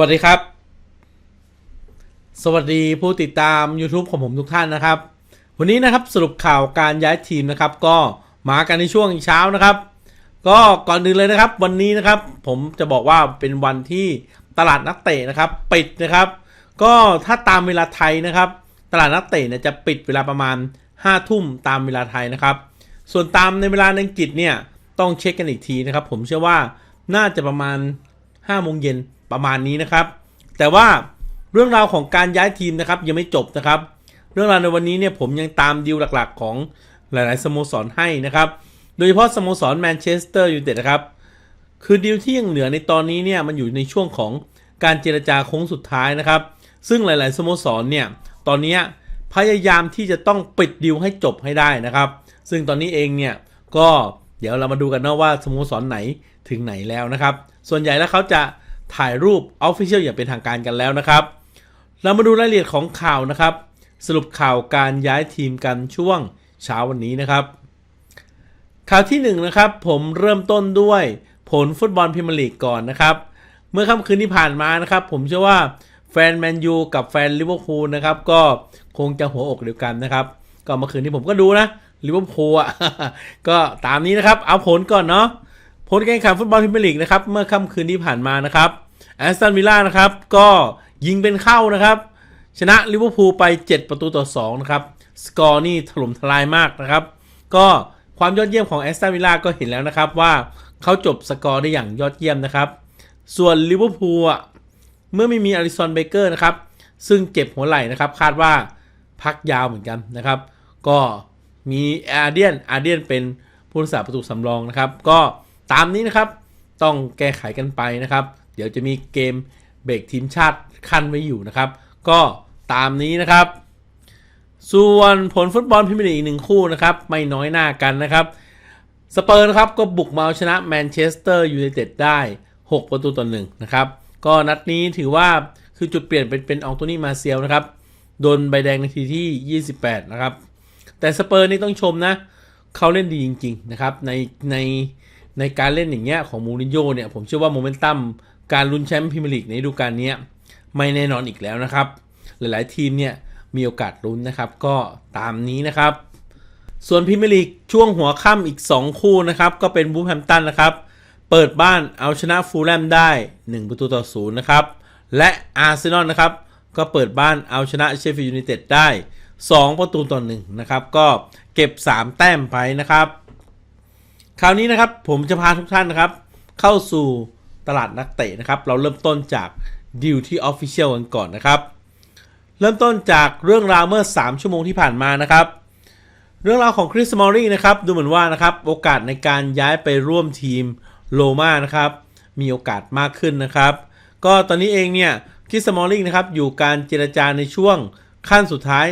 วัสดีครับ สวัสดีผู้ติดตาม YouTube ของผมทุกท่านนะครับ วันนี้นะครับสรุปข่าวการย้ายทีมนะครับ ก็มากันในช่วงเช้านะครับ ก็ก่อนอื่นเลยนะครับ วันนี้นะครับ ผมจะบอกว่าเป็นวันที่ตลาดนักเตะนะครับ ปิดนะครับ ก็ถ้าตามเวลาไทยนะครับ ตลาดนักเตะเนี่ยจะปิดเวลาประมาณ5ทุ่มตามเวลาไทยนะครับ ส่วนตามในเวลาอังกฤษเนี่ยต้องเช็คกันอีกทีนะครับ ผมเชื่อว่าน่าจะประมาณ 5โมงเย็นประมาณนี้นะครับ แต่ว่าเรื่องราวของการย้ายทีมนะครับยังไม่จบนะครับ เรื่องราวในวันนี้เนี่ยผมยังตามดีลหลักๆ ของหลาย ๆ สโมสรให้นะครับ โดยเฉพาะสโมสรแมนเชสเตอร์ยูไนเต็ดนะครับ คือดีลที่ยังเหลือในตอนนี้เนี่ยมันอยู่ในช่วงของการเจรจาโค้งสุดท้ายนะครับ ซึ่งหลาย ๆ สโมสรเนี่ยตอนนี้พยายามที่จะต้องปิดดีลให้จบให้ได้นะครับ ซึ่งตอนนี้เองเนี่ยก็เดี๋ยวเรามาดูกันนะว่าสโมสรไหน ถึงไหนแล้วนะครับ ส่วนใหญ่แล้วเขาจะถ่ายรูป Official อย่างเป็นทางการกันแล้วนะครับ เรามาดูรายละเอียดของข่าวนะครับ สรุปข่าวการย้ายทีมกันช่วงเช้าวันนี้นะครับ ข่าวที่1นนะครับผมเริ่มต้นด้วยผลฟุตบอลพรีเมียร์ลีกก่อนนะครับ เมื่อค่ำคืนที่ผ่านมานะครับ ผมเชื่อว่าแฟนแมนยูกับแฟนลิเวอร์พูลนะครับก็คงจะหัวอกเดียวกันนะครับ ก็เมื่อคืนที่ผมก็ดูนะลิเวอร์พูลอะก็ตามนี้นะครับ เอาผลก่อนเนาะ ผลการแข่งขันฟุตบอลพรีเมียร์ลีกนะครับเมื่อค่ำคืนที่ผ่านมานะครับแอสตันวิลล่านะครับก็ยิงเป็นเข้านะครับ ชนะลิเวอร์พูลไป 7 ประตูต่อ2นะครับสกอร์นี่ถล่มทลายมากนะครับ ก็ความยอดเยี่ยมของแอสตันวิลล่าก็เห็นแล้วนะครับว่าเขาจบสกอร์ได้อย่างยอดเยี่ยมนะครับ ส่วนลิเวอร์พูลอะเมื่อไม่มีอาริสันเบเกอร์นะครับ ซึ่งเจ็บหัวไหล่นะครับ คาดว่าพักยาวเหมือนกันนะครับ ก็มีอาเดียนอาเดียนเป็นผู้รักษาประตูสำรองนะครับ ก็ ตามนี้นะครับ ต้องแก้ไขกันไปนะครับ เดี๋ยวจะมีเกมเบรกทีมชาติขั้นไว้อยู่นะครับ ก็ตามนี้นะครับ ส่วนผลฟุตบอลพรีเมียร์ลีกอีกหนึ่งคู่นะครับ ไม่น้อยหน้ากันนะครับสเปอร์นะครับก็บุกมาเอาชนะแมนเชสเตอร์ยูไนเต็ดได้ 6 ประตูต่อหนึ่งนะครับก็นัดนี้ถือว่าคือจุดเปลี่ยนเป็นเป็นอองโตนี่มาเซียลนะครับโดนใบแดงนาทีที่ 28 นะครับ แต่สเปอร์นี่ต้องชมนะ เขาเล่นดีจริง ๆ นะครับ ในใน ในการเล่นอย่างเงี้ยของมูรินโญ่เนี่ยผมเชื่อว่าโมเมนตัมการลุ้นแชมป์พรีเมียร์ลีกในฤดูกาลนี้ไม่แน่นอนอีกแล้วนะครับ หลายๆทีมเนี่ยมีโอกาสลุ้นนะครับ ก็ตามนี้นะครับ ส่วนพรีเมียร์ลีกช่วงหัวค่ำอีก 2 คู่นะครับ ก็เป็นบูแฮมตันนะครับ เปิดบ้านเอาชนะฟูลแลมได้ 1 ประตูต่อศูนย์นะครับ และอาร์เซนอลนะครับ ก็เปิดบ้านเอาชนะเชฟฟิลด์ยูไนเต็ดได้ 2 ประตูต่อ1นะครับ ก็เก็บ 3 แต้มไปนะครับ ราวนี้นะครับผมจะพาทุกท่านนะครับ เข้าสู่ตลาดนักเตะนะครับ เราเริ่มต้นจากดีลที่ออฟฟิเชียลกันก่อนนะครับ เริ่มต้นจากเรื่องราวเมื่อ 3 ชั่วโมงที่ผ่านมานะครับ เรื่องราวของคริสมอรี่นะครับดูเหมือนว่านะครับโอกาสในการย้ายไปร่วมทีมโลมานะครับมีโอกาสมากขึ้นนะครับ ก็ตอนนี้เองเนี่ยคริสมอรี่นะครับอยู่การเจรจาในช่วงขั้นสุดท้าย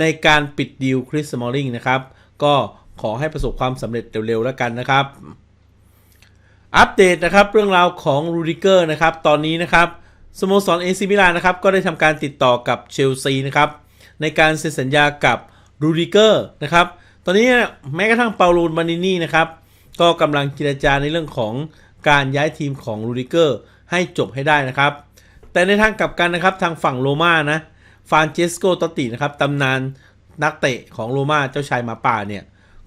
ในการปิดดีลคริสมอรี่นะครับก็ ขอให้ประสบความสำเร็จเร็วๆแล้วกันนะครับ อัปเดตนะครับเรื่องราวของรูดิเกอร์นะครับ ตอนนี้นะครับสโมสรเอซิมิลานนะครับก็ได้ทำการติดต่อกับเชลซีนะครับในการเซ็นสัญญากับรูดิเกอร์นะครับ ตอนนี้แม้กระทั่งเปาโลูนมานินี่นะครับ ก็กำลังเจรจาในเรื่องของการย้ายทีมของรูดิเกอร์ให้จบให้ได้นะครับ แต่ในทางกลับกันนะครับทางฝั่งโรม่านะฟานเจสโกตตินะครับตำนานนักเตะของโรม่าเจ้าชายหมาป่าเนี่ย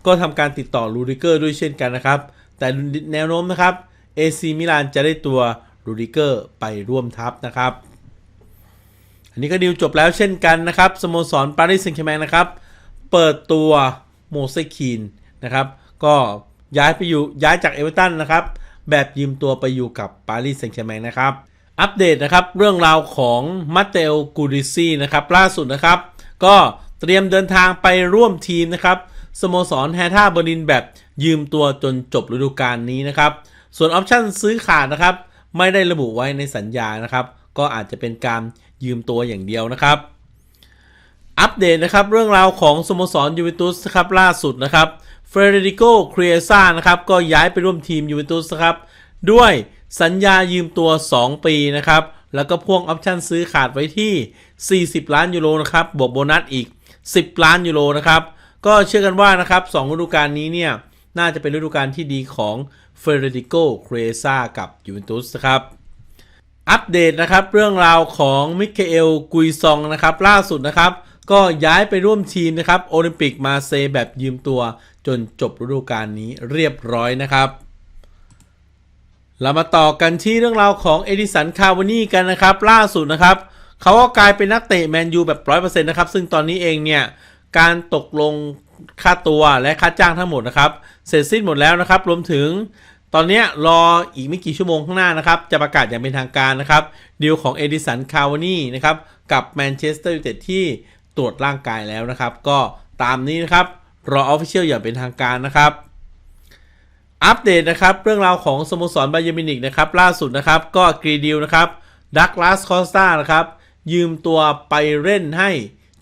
ก็ทำการติดต่อรูดิเกอร์ด้วยเช่นกันนะครับ แต่แนวโน้มนะครับเอซีมิลานจะได้ตัวรูดิเกอร์ไปร่วมทัพนะครับ อันนี้ก็ดีลจบแล้วเช่นกันนะครับสโมสรปารีสแซงต์แชร์แมงนะครับ เปิดตัวโมเสคีนนะครับ ก็ย้ายไปอยู่ย้ายจากเอเวอร์ตันนะครับ แบบยืมตัวไปอยู่กับปารีสแซงต์แชร์แมงนะครับ อัปเดตนะครับเรื่องราวของมาเตลกูริซี่นะครับล่าสุดนะครับ ก็เตรียมเดินทางไปร่วมทีมนะครับ สโมสรแฮท่าเบอร์ลินแบบยืมตัวจนจบฤดูกาลนี้นะครับ ส่วนออปชั่นซื้อขาดนะครับ ไม่ได้ระบุไว้ในสัญญานะครับ ก็อาจจะเป็นการยืมตัวอย่างเดียวนะครับ อัปเดตนะครับเรื่องราวของสโมสรยูเวนตุสครับล่าสุดนะครับเฟรเดริโกครีเอซ่านะครับก็ย้ายไปร่วมทีมยูเวนตุสครับด้วยสัญญายืมตัว 2 ปีนะครับ แล้วก็พ่วงออปชั่นซื้อขาดไว้ที่ 40 ล้านยูโรนะครับบวกโบนัสอีก 10 ล้านยูโรนะครับ ก็เชื่อกันว่านะครับสองฤดูกาลนี้เนี่ย น่าจะเป็นฤดูกาลที่ดีของเฟรเดริโกเครซากับยูเวนตุสครับ อัปเดตนะครับเรื่องราวของมิเคเอลกุยซองนะครับล่าสุดนะครับ ก็ย้ายไปร่วมทีมนะครับโอลิมปิกมาเซแบบยืมตัวจนจบฤดูกาลนี้เรียบร้อยนะครับเรามาต่อกันที่เรื่องราวของเอดิสันคาวานี่กันนะครับ ล่าสุดนะครับ เขาก็กลายเป็นนักเตะแมนยูแบบร้อยเปอร์เซ็นต์นะครับ ซึ่งตอนนี้เองเนี่ย การตกลงค่าตัวและค่าจ้างทั้งหมดนะครับ เสร็จสิ้นหมดแล้วนะครับ รวมถึงตอนนี้รออีกไม่กี่ชั่วโมงข้างหน้านะครับ จะประกาศอย่างเป็นทางการนะครับดีลของเอดิสันคาวานี่นะครับกับแมนเชสเตอร์ยูไนเต็ดที่ตรวจร่างกายแล้วนะครับ ก็ตามนี้นะครับ รอออฟฟิเชียลอย่างเป็นทางการนะครับ อัปเดตนะครับ เรื่องราวของสโมสรบาเยมินิกนะครับ ล่าสุดนะครับ ก็กรีดิวนะครับดักลาสคอสตานะครับ ยืมตัวไปเล่นให้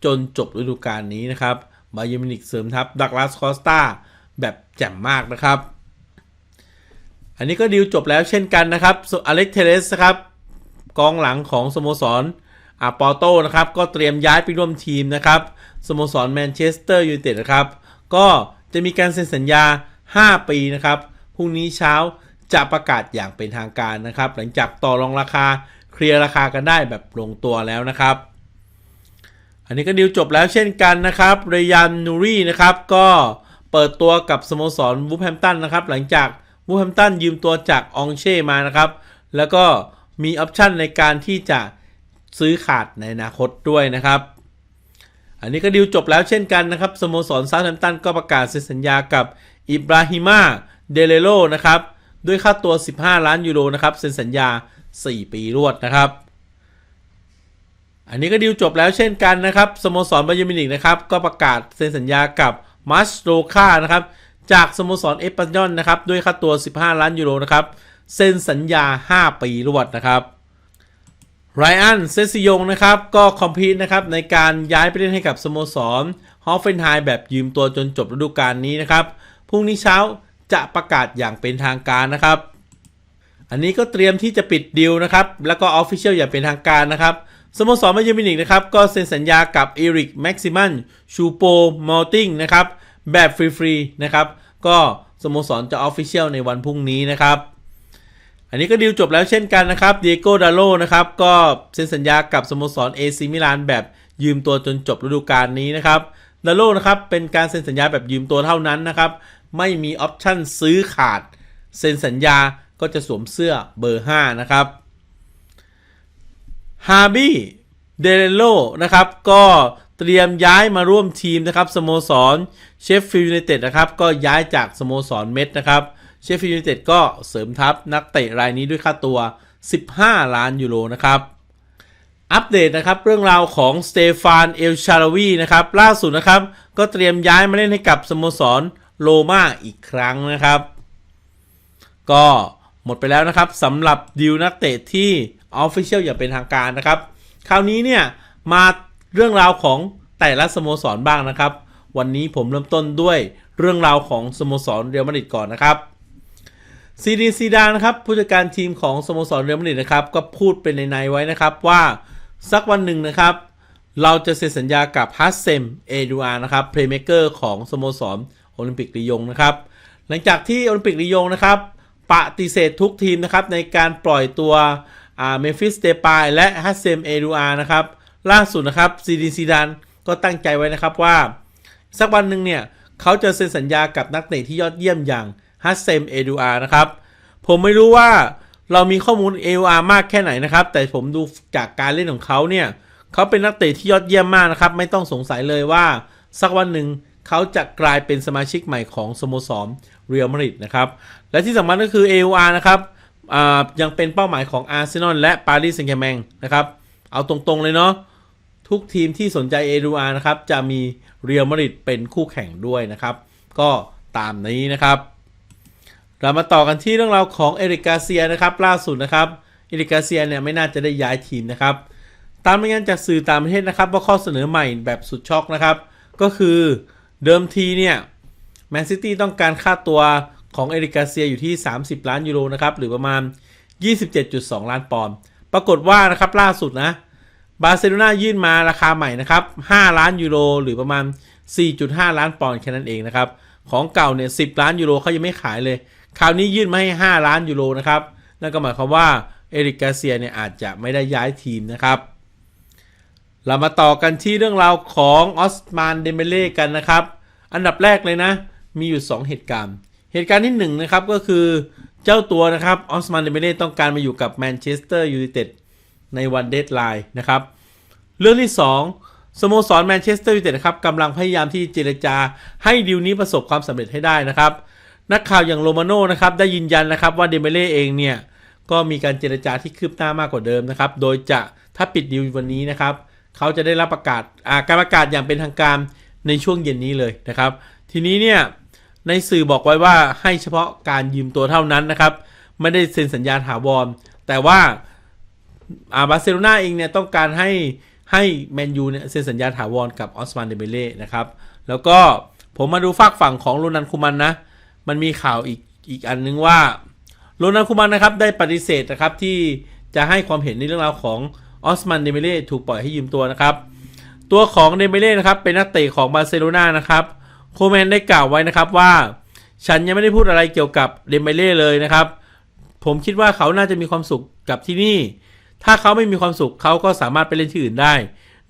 จนจบฤดูกาลนี้นะครับบาเยมินิกเสริมทัพดักลาสคอสตาแบบแจ่มมากนะครับ อันนี้ก็ดีลจบแล้วเช่นกันนะครับอเล็กเทเลสครับกองหลังของสโมสรอาปอโตนะครับ ก็เตรียมย้ายไปร่วมทีมนะครับสโมสรแมนเชสเตอร์ยูไนเต็ดนะครับ ก็จะมีการเซ็นสัญญา 5 ปีนะครับพรุ่งนี้เช้าจะประกาศอย่างเป็นทางการนะครับ หลังจากต่อรองราคาเคลียร์ราคากันได้แบบลงตัวแล้วนะครับ อันนี้ก็ดีลจบแล้วเช่นกันนะครับเรยันนูรี่นะครับก็เปิดตัวกับสโมสรวูฟแฮมตันนะครับหลังจากวูฟแฮมตันยืมตัวจากองเช่มานะครับ แล้วก็มีออปชันในการที่จะซื้อขาดในอนาคตด้วยนะครับ อันนี้ก็ดีลจบแล้วเช่นกันนะครับสโมสรซาแฮมตันก็ประกาศเซ็นสัญญากับอิบราฮิมาเดเลโลนะครับด้วยค่าตัว 15 ล้านยูโรนะครับเซ็นสัญญา 4 ปีรวดนะครับ อันนี้ก็ดีลจบแล้วเช่นกันนะครับสโมสรบาเยอร์มินิกนะครับก็ประกาศเซ็นสัญญากับมัสโรคานะครับจากสโมสรเอสปันยอนนะครับด้วยค่าตัว 15 ล้านยูโรนะครับเซ็นสัญญา 5 ปีรวดนะครับไรอันเซซิยงนะครับก็คอมพีทนะครับในการย้ายไปเล่นให้กับสโมสรฮอฟเฟนไฮแบบยืมตัวจนจบฤดูกาลนี้นะครับพรุ่งนี้เช้าจะประกาศอย่างเป็นทางการนะครับ อันนี้ก็เตรียมที่จะปิดดีลนะครับแล้วก็ออฟฟิเชียลอย่างเป็นทางการนะครับ สโมสรมาเยอร์มินิกนะครับ ก็เซ็นสัญญากับเอริกแม็กซิมันชูโปมอลติงนะครับ แบบฟรีๆนะครับ ก็สโมสรจะออฟฟิเชียลในวันพรุ่งนี้นะครับ อันนี้ก็ดีลจบแล้วเช่นกันนะครับเดียโกดาโลนะครับ ก็เซ็นสัญญากับสโมสรเอซิมิลานแบบยืมตัวจนจบฤดูกาลนี้นะครับดาโลนะครับเป็นการเซ็นสัญญาแบบยืมตัวเท่านั้นนะครับ ไม่มีออปชั่นซื้อขาด เซ็นสัญญาก็จะสวมเสื้อเบอร์ 5 นะครับ ฮาร์บี้ เดเรโลนะครับ ก็เตรียมย้ายมาร่วมทีมนะครับสโมสรเชฟฟิลด์ยูไนเต็ดนะครับ ก็ย้ายจากสโมสรเมดนะครับเชฟฟิลด์ยูไนเต็ดก็เสริมทัพนักเตะรายนี้ด้วยค่าตัว 15 ล้านยูโรนะครับ อัปเดตนะครับเรื่องราวของสเตฟานเอลชาราวีนะครับล่าสุดนะครับ ก็เตรียมย้ายมาเล่นให้กับสโมสรโรม่าอีกครั้งนะครับ ก็หมดไปแล้วนะครับสำหรับดิวนักเตะที่ ออฟฟิเชียลอย่างเป็นทางการนะครับ คราวนี้เนี่ยมาเรื่องราวของแต่ละสโมสรบ้างนะครับ วันนี้ผมเริ่มต้นด้วยเรื่องราวของสโมสรเรอัลมาดริดก่อนนะครับซีดีซีดานะครับผู้จัดการทีมของสโมสรเรอัลมาดริดนะครับก็พูดเป็นในๆไว้นะครับว่าสักวันหนึ่งนะครับเราจะเซ็นสัญญากับฮัสเซมเอดูอานะครับเพลย์เม k เกอร์ของสโมสรโอลิมปิกลียงนะครับหลังจากที่โอลิมปิกลียงนะครับปฏิเสธทุกทีมนะครับในการปล่อยตัว เมฟิสเตปายและฮัสเซมเอดูอานะครับ ล่าสุดนะครับซีดีซีดานก็ตั้งใจไว้นะครับว่า สักวันหนึ่งเนี่ย เขาจะเซ็นสัญญากับนักเตะที่ยอดเยี่ยมอย่างฮัสเซมเอดูอานะครับ ผมไม่รู้ว่าเรามีข้อมูลเออาร์มากแค่ไหนนะครับ แต่ผมดูจากการเล่นของเขาเนี่ย เขาเป็นนักเตะที่ยอดเยี่ยมมากนะครับ ไม่ต้องสงสัยเลยว่า สักวันหนึ่งเขาจะกลายเป็นสมาชิกใหม่ของสโมสรเรียลมาดริดนะครับ และที่สำคัญก็คือ AUR นะครับ ยังเป็นเป้าหมายของอาร์เซนอลและปารีสแซงต์แชร์แมงนะครับ เอาตรงๆเลยเนาะทุกทีมที่สนใจ AUR นะครับ จะมีเรียลมาดริดเป็นคู่แข่งด้วยนะครับ ก็ตามนี้นะครับ เรามาต่อกันที่เรื่องราวของเอริกาเซียนะครับล่าสุดนะครับเอริกาเซียเนี่ยไม่น่าจะได้ย้ายทีมนะครับ ตามรายงานจากสื่อต่างประเทศนะครับว่าข้อเสนอใหม่แบบสุดช็อกนะครับ ก็คือเดิมทีเนี่ยแมนซิตี้ต้องการค่าตัว ของเอริกาเซียอยู่ที่ 30 ล้านยูโรนะครับหรือประมาณ 27.2 ล้านปอนด์ปรากฏว่านะครับล่าสุดนะบาร์เซโลนายื่นมาราคาใหม่นะครับ5ล้านยูโรหรือประมาณ 4.5 ล้านปอนด์แค่นั้นเองนะครับของเก่าเนี่ย10 ล้านยูโรเขายังไม่ขายเลย คราวนี้ยื่นมาให้ 5 ล้านยูโรนะครับนั่นก็หมายความว่าเอริกกาเซียเนี่ยอาจจะไม่ได้ย้ายทีมนะครับ เรามาต่อกันที่เรื่องราวของออสมานเดเมเล่กันนะครับ อันดับแรกเลยนะ มีอยู่ 2 เหตุการณ์ เหตุการณ์ที่1นะครับก็คือเจ้าตัวนะครับออสมานเดเมเล่ต้องการมาอยู่กับแมนเชสเตอร์ยูไนเต็ดในวันเดดไลน์นะครับ เรื่องที่ 2 สโมสรแมนเชสเตอร์ยูไนเต็ดนะครับกำลังพยายามที่เจรจาให้ดีลนี้ประสบความสำเร็จให้ได้นะครับ นักข่าวอย่างโรมาโน่นะครับได้ยืนยันนะครับว่าเดเมเล่เองเนี่ยก็มีการเจรจาที่คืบหน้ามากกว่าเดิมนะครับ โดยจะถ้าปิดดีลวันนี้นะครับเขาจะได้รับประกาศาการประกาศอย่างเป็นทางการในช่วงเย็นนี้เลยนะครับ ทีนี้เนี่ย ในสื่อบอกไว้ว่าให้เฉพาะการยืมตัวเท่านั้นนะครับ ไม่ได้เซ็นสัญญาถาวร แต่ว่าอาบาร์เซโลนาเองเนี่ยต้องการให้ให้แมนยูเนี่ยเซ็นสัญญาถาวรกับออสมานเดเบเล่นะครับ แล้วก็ผมมาดูฝากฝั่งของโรนันคูมันนะ มันมีข่าวอีกอีกอันนึงว่าโรนัลคูมันนะครับได้ปฏิเสธนะครับที่จะให้ความเห็นในเรื่องราวของออสมันเดเมเล่ถูกปล่อยให้ยืมตัวนะครับ ตัวของเดเมเล่นะครับเป็นนักเตะของบาร์เซโลนานะครับ โคแมนได้กล่าวไว้นะครับว่า ฉันยังไม่ได้พูดอะไรเกี่ยวกับเดเมเล่เลยนะครับ ผมคิดว่าเขาน่าจะมีความสุขกับที่นี่ ถ้าเขาไม่มีความสุขเขาก็สามารถไปเล่นที่อื่นได้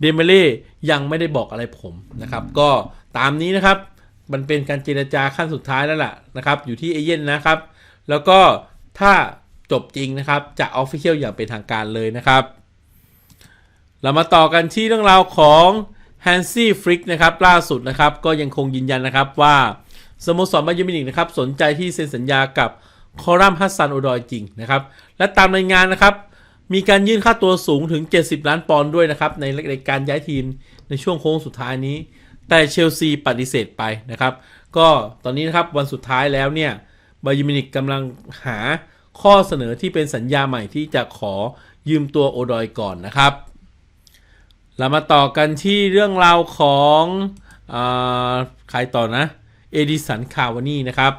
เดเมเล่ยังไม่ได้บอกอะไรผมนะครับ ก็ตามนี้นะครับ มันเป็นการเจรจาขั้นสุดท้ายแล้วล่ะนะครับ อยู่ที่เอเย่นนะครับ แล้วก็ถ้าจบจริงนะครับจะออฟฟิเชียลอย่างเป็นทางการเลยนะครับ เรามาต่อกันที่เรื่องราวของ แฮนซี่ฟริกนะครับล่าสุดนะครับก็ยังคงยืนยันนะครับว่าสโมสรบาเยิร์มิวนิกนะครับสนใจที่เซ็นสัญญากับคอรัมฮัสซันโอดอยจริงนะครับและตามรายงานนะครับมีการยื่นค่าตัวสูงถึง 70 ล้านปอนด์ด้วยนะครับในในการย้ายทีมในช่วงโค้งสุดท้ายนี้ แต่เชลซีปฏิเสธไปนะครับก็ตอนนี้นะครับวันสุดท้ายแล้วเนี่ยบาเยิร์มิวนิกกำลังหาข้อเสนอที่เป็นสัญญาใหม่ที่จะขอยืมตัวโอดอยก่อนนะครับ เรามาต่อกันที่เรื่องราวของอาใครต่อนะเอดิสันคาวานี่นะครับ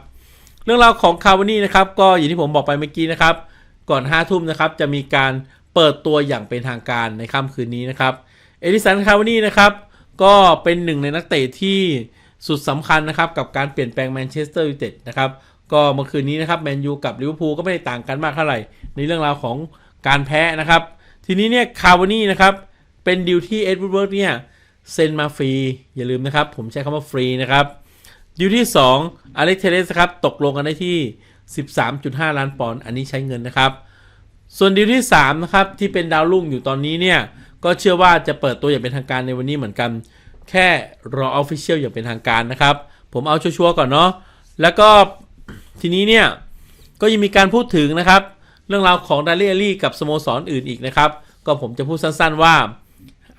เรื่องราวของคาวานี่นะครับก็อย่างที่ผมบอกไปเมื่อกี้นะครับ ก่อน5้าทุ่มนะครับจะมีการเปิดตัวอย่างเป็นทางการในค่ำคืนนี้นะครับเอดิสันคาวานี่นะครับก็เป็นหนึ่งในนักเตะที่สุดสำคัญนะครับกับการเปลี่ยนแปลงแมนเชสเตอร์ยูไนเต็ดนะครับก็เมื่อคืนนี้นะครับแมนยูกับลิเวอร์พูลก็ไม่ได้ต่างกันมากเท่าไหร่ ในเรื่องราวของการแพ้นะครับ ทีนี้เนี่ยคาวานี่นะครับ เป็นดีลที่เอ็ดวูดเวิร์ดเนี่ยเซ็นมาฟรี อย่าลืมนะครับ ผมใช้คำว่าฟรีนะครับดีลที่2อเล็กเทเลสครับ ตกลงกันได้ที่ 13.5 ล้านปอนด์อันนี้ใช้เงินนะครับ ส่วนดีลที่3นะครับที่เป็นดาวรุ่งอยู่ตอนนี้เนี่ย ก็เชื่อว่าจะเปิดตัวอย่างเป็นทางการในวันนี้เหมือนกัน แค่รอออฟฟิเชียลอย่างเป็นทางการนะครับ ผมเอาชัวร์ก่อนเนาะแล้วก็ทีนี้เนี่ย ก็ยังมีการพูดถึงนะครับ เรื่องราวของดาเลียลี่กับสโมสรออื่นอีกนะครับ ก็ผมจะพูดสั้นๆว่า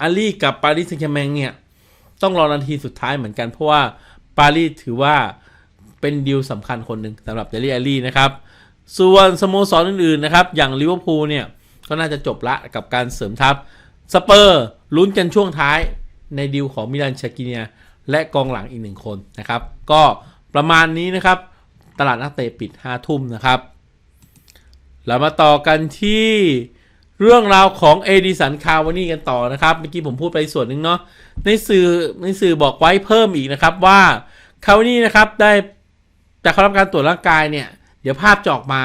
อาลีกับปารีสแซงต์แชร์แมงเนี่ย ต้องรอนาทีสุดท้ายเหมือนกัน เพราะว่าปารีสถือว่าเป็นดีลสำคัญคนหนึ่งสำหรับเดลี่อาลีนะครับ ส่วนสโมสรอื่นๆนะครับ อย่างลิเวอร์พูลเนี่ย ก็น่าจะจบละกับการเสริมทัพสเปอร์ลุ้นกันช่วงท้ายในดีลของมิลานชากิเนียและกองหลังอีกหนึ่งคนนะครับ ก็ประมาณนี้นะครับ ตลาดนักเตะปิด5ทุ่มนะครับเรามาต่อกันที่ เรื่องราวของเอดิสันคาวานี่กันต่อนะครับ เมื่อกี้ผมพูดไปส่วนหนึ่งเนาะในสื่อในสื่อบอกไว้เพิ่มอีกนะครับว่าคาวานี่นะครับได้จากเขารับการตรวจร่างกายเนี่ย เดี๋ยวภาพจะออกมา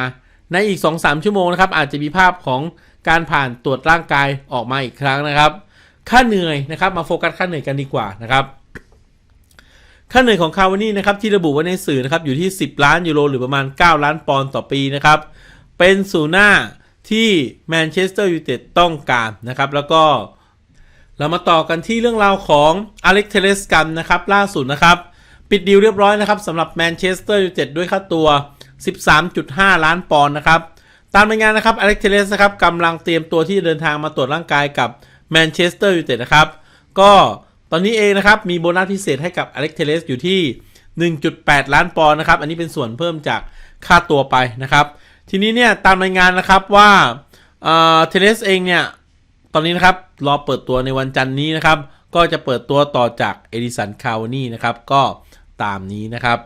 ในอีก 2-3 ชั่วโมงนะครับ อาจจะมีภาพของการผ่านตรวจร่างกายออกมาอีกครั้งนะครับ ค่าเหนื่อยนะครับมาโฟกัสค่าเหนื่อยกันดีกว่านะครับ ค่าเหนื่อยของคาวานี่นะครับที่ระบุไว้ในสื่อนะครับอยู่ที่ 10 ล้านยูโรหรือประมาณ 9 ล้านปอนด์ต่อปีนะครับเป็นศูนย์หน้า ที่แมนเชสเตอร์ยูไนเต็ดต้องการนะครับ แล้วก็เรามาต่อกันที่เรื่องราวของอเล็กเทเลสกันนะครับล่าสุดนะครับ ปิดดีลเรียบร้อยนะครับสำหรับแมนเชสเตอร์ยูไนเต็ดด้วยค่าตัว 13.5 ล้านปอนด์นะครับ ตามรายงานนะครับอเล็กเทเลสนะครับกำลังเตรียมตัวที่จะเดินทางมาตรวจร่างกายกับแมนเชสเตอร์ยูไนเต็ดนะครับ ก็ตอนนี้เองนะครับ มีโบนัสพิเศษให้กับอเล็กเทเลสอยู่ที่ 1.8 ล้านปอนด์นะครับ อันนี้เป็นส่วนเพิ่มจากค่าตัวไปนะครับ ทีนี้เนี่ยตามรายงานนะครับว่าเทเลสเองเนี่ยตอนนี้นะครับรอเปิดตัวในวันจันทร์นี้นะครับ ก็จะเปิดตัวต่อจากเอดิสันคาวานี่นะครับ ก็ตามนี้นะครับ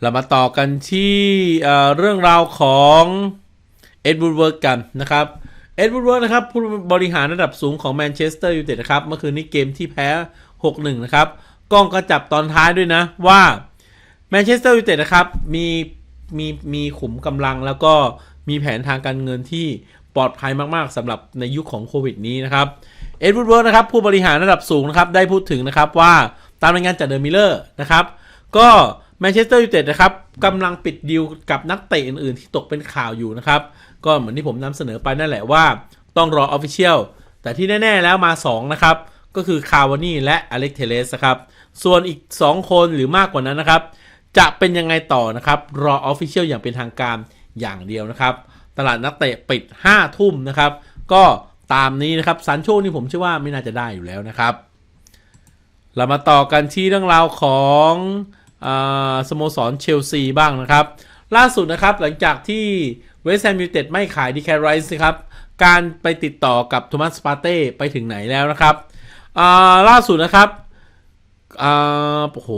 เรามาต่อกันที่เอ่อเรื่องราวของเอ็ดวูดเวิร์กกันนะครับเอ็ดวูดเวิร์กนะครับผู้บริหารระดับสูงของแมนเชสเตอร์ยูไนเต็ดนะครับเมื่อคืนนี้เกมที่แพ้ 6-1 นะครับกล้องก็จับตอนท้ายด้วยนะว่าแมนเชสเตอร์ยูไนเต็ดนะครับมี มีมีขุมกำลังแล้วก็มีแผนทางการเงินที่ปลอดภัยมากๆสำหรับในยุคของโควิดนี้นะครับเอ็ดวูดเวิร์ดนะครับผู้บริหารระดับสูงนะครับได้พูดถึงนะครับว่าตามรายงานจากเดอะมิเลอร์นะครับก็แมนเชสเตอร์ยูไนเต็ดนะครับกำลังปิดดีลกับนักเตะอื่นๆ ที่ตกเป็นข่าวอยู่นะครับก็เหมือนที่ผมนำเสนอไปนั่นแหละว่า ต้องรอออฟฟิเชียลแต่ที่แน่ ๆ แล้วมา 2 นะครับ ก็คือคาวานี่และอเล็กเทเลสครับส่วนอีก 2 คนหรือมากกว่านั้นนะครับ จะเป็นยังไงต่อนะครับ รอออฟฟิเชียลอย่างเป็นทางการอย่างเดียวนะครับ ตลาดนักเตะปิด 5 ทุ่มนะครับ ก็ตามนี้นะครับซันโชนี่ผมเชื่อว่าไม่น่าจะได้อยู่แล้วนะครับ เรามาต่อกันที่เรื่องราวของอสโมสรเชลซีบ้างนะครับ ล่าสุดนะครับหลังจากที่เวสต์แฮมยูไนเต็ดไม่ขายดีแคไรส์นะครับ การไปติดต่อกับโทมัสสปาเต้ไปถึงไหนแล้วนะครับล่าสุดนะครับโอ้โห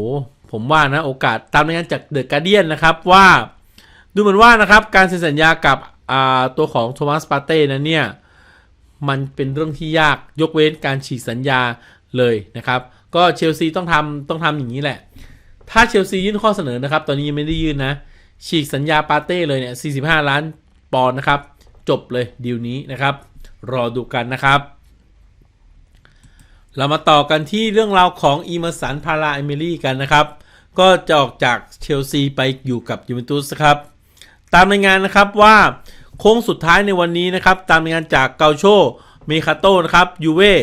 ผมว่านะโอกาสตามรายงานจากเดอะการเดียนนะครับว่าดูเหมือนว่านะครับการเซ็นสัญญากับตัวของโทมัสสปาเต้นั้นเนี่ย มันเป็นเรื่องที่ยากยกเว้นการฉีกสัญญาเลยนะครับ ก็เชลซีต้องทำต้องทำอย่างนี้แหละ ถ้าเชลซียื่นข้อเสนอนะครับ ตอนนี้ยังไม่ได้ยื่นนะ ฉีกสัญญาปาเต้เลยเนี่ย 45 ล้านปอนด์นะครับ จบเลยดีลนี้นะครับ รอดูกันนะครับ เรามาต่อกันที่เรื่องราวของอีเมอร์สันพาราเอมิลี่กันนะครับ ก็จะออกจากเชลซีไปอยู่กับยูเวนตุสครับ ตามรายงานนะครับว่าโค้งสุดท้ายในวันนี้นะครับ ตามรายงานจากเกาโชเมคาโตนะครับยูเว่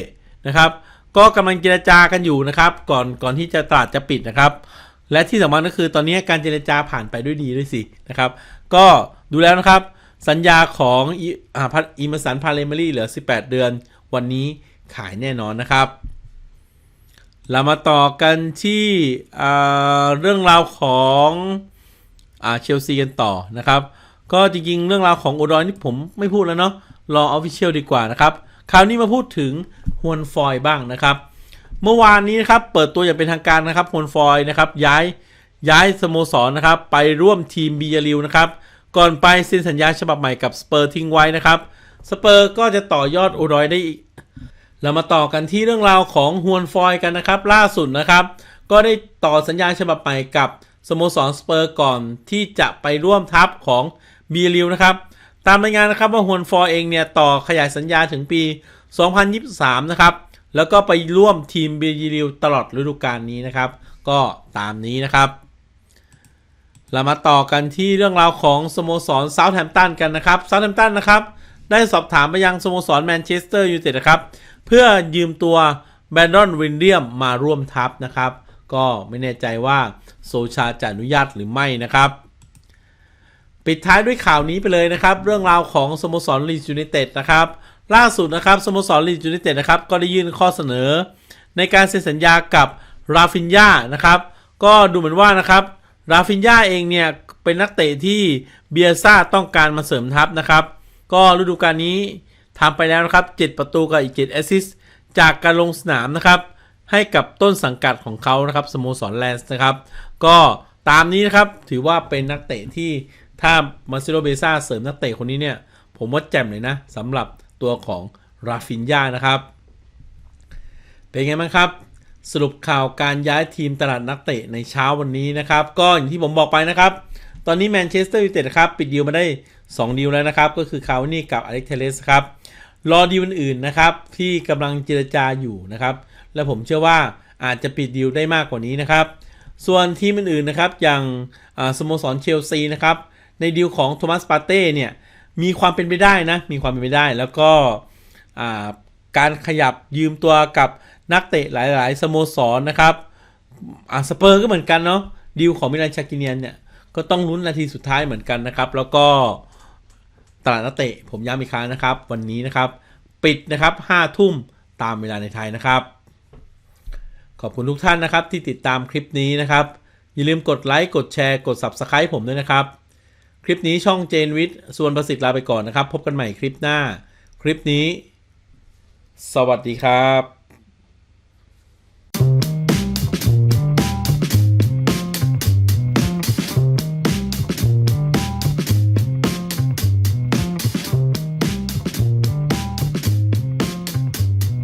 นะครับก็กำลังเจรจากันอยู่นะครับ ก่อนก่อนที่จะตลาดจะปิดนะครับ และที่สำคัญก็คือตอนนี้การเจรจาผ่านไปด้วยดีด้วยสินะครับ ก็ดูแล้วนะครับ สัญญาของอีอ่าพัดอีเมอร์สันพาเลมารีเหลือ 18 เดือน วันนี้ขายแน่นอนนะครับ เรามาต่อกันที่เรื่องราวของอ่าเชลซีกันต่อนะครับ ก็จริงๆ เรื่องราวของโอดอยนี่ผมไม่พูดแล้วเนาะรอออฟฟิเชียลดีกว่านะครับ คราวนี้มาพูดถึงฮวนฟอยบ้างนะครับ เมื่อวานนี้นะครับ เปิดตัวอย่างเป็นทางการนะครับฮวนฟอยนะครับย้ายย้ายสโมสรนะครับ ไปร่วมทีมบียริวนะครับ ก่อนไปเซ็นสัญญาฉบับใหม่กับสเปอร์ทิ้งไว้นะครับสเปอร์ก็จะต่อยอดโอดอยได้อีก เรามาต่อกันที่เรื่องราวของฮวนฟอยกันนะครับ ล่าสุดนะครับ ก็ได้ต่อสัญญาฉบับใหม่กับสโมสรสเปอร์ก่อนที่จะไปร่วมทัพของบีริวนะครับ ตามรายงานนะครับว่าฮวนฟอยเองเนี่ยต่อขยายสัญญาถึงปี 2023 นะครับ แล้วก็ไปร่วมทีมบีริวตลอดฤดูกาลนี้นะครับ ก็ตามนี้นะครับ เรามาต่อกันที่เรื่องราวของสโมสรเซาท์แฮมป์ตันกันนะครับเซาท์แฮมป์ตันนะครับ ได้สอบถามไปยังสโมสรแมนเชสเตอร์ยูไนเต็ดนะครับ เพื่อยืมตัวแบรนดอนวินเลียมมาร่วมทัพนะครับ ก็ไม่แน่ใจว่าโซชาจะอนุญาตหรือไม่นะครับ ปิดท้ายด้วยข่าวนี้ไปเลยนะครับ เรื่องราวของสโมสรลีดยูไนเต็ดนะครับ ล่าสุดนะครับสโมสรลีดยูไนเต็ดนะครับก็ได้ยื่นข้อเสนอ ในการเซ็นสัญญากับราฟินยานะครับก็ดูเหมือนว่านะครับราฟินยาเองเนี่ยเป็นนักเตะที่เบียซ่าต้องการมาเสริมทัพนะครับ ก็ฤดูกาลนี้ ทำไปแล้วนะครับ 7 ประตูกับอีก 7 แอสซิสจากการลงสนามนะครับ ให้กับต้นสังกัดของเขานะครับสโมสรแลนส์นะครับ ก็ตามนี้นะครับถือว่าเป็นนักเตะที่ถ้ามาซิโรเบซ่าเสริมนักเตะคนนี้เนี่ย ผมว่าแจ่มเลยนะสำหรับตัวของราฟินยานะครับ เป็นไงบ้างครับ สรุปข่าวการย้ายทีมตลาดนักเตะในเช้าวันนี้นะครับ ก็อย่างที่ผมบอกไปนะครับ ตอนนี้แมนเชสเตอร์ยูไนเต็ดครับ ปิดดีลมาได้ 2 ดีลแล้วนะครับ ก็คือคาวนี่กับอเล็กเทเลสครับ รอดีลอื่นๆนะครับ ที่กำลังเจรจาอยู่นะครับ และผมเชื่อว่าอาจจะปิดดีลได้มากกว่านี้นะครับ ส่วนทีมอื่นๆนะครับอย่างสโมสรเชลซีนะครับในดีลของโทมัสปาเต้เนี่ยมีความเป็นไปได้นะมีความเป็นไปได้ แล้วก็การขยับยืมตัวกับนักเตะหลายๆ สโมสรนะครับอ่าสเปอร์ก็เหมือนกันเนาะดีลของมิลานชากิเนียนเนี่ยก็ต้องลุ้นนาทีสุดท้ายเหมือนกันนะครับ แล้วก็ ตลาดนักเตะผมย้ำอีกครั้งนะครับ วันนี้นะครับปิดนะครับ5ทุ่มตามเวลาในไทยนะครับ ขอบคุณทุกท่านนะครับที่ติดตามคลิปนี้นะครับ อย่าลืมกดไลค์กดแชร์กด Subscribe ผมด้วยนะครับ คลิปนี้ช่องเจนวิทย์ส่วนประสิทธิ์ลาไปก่อนนะครับ พบกันใหม่คลิปหน้า คลิปนี้ สวัสดีครับ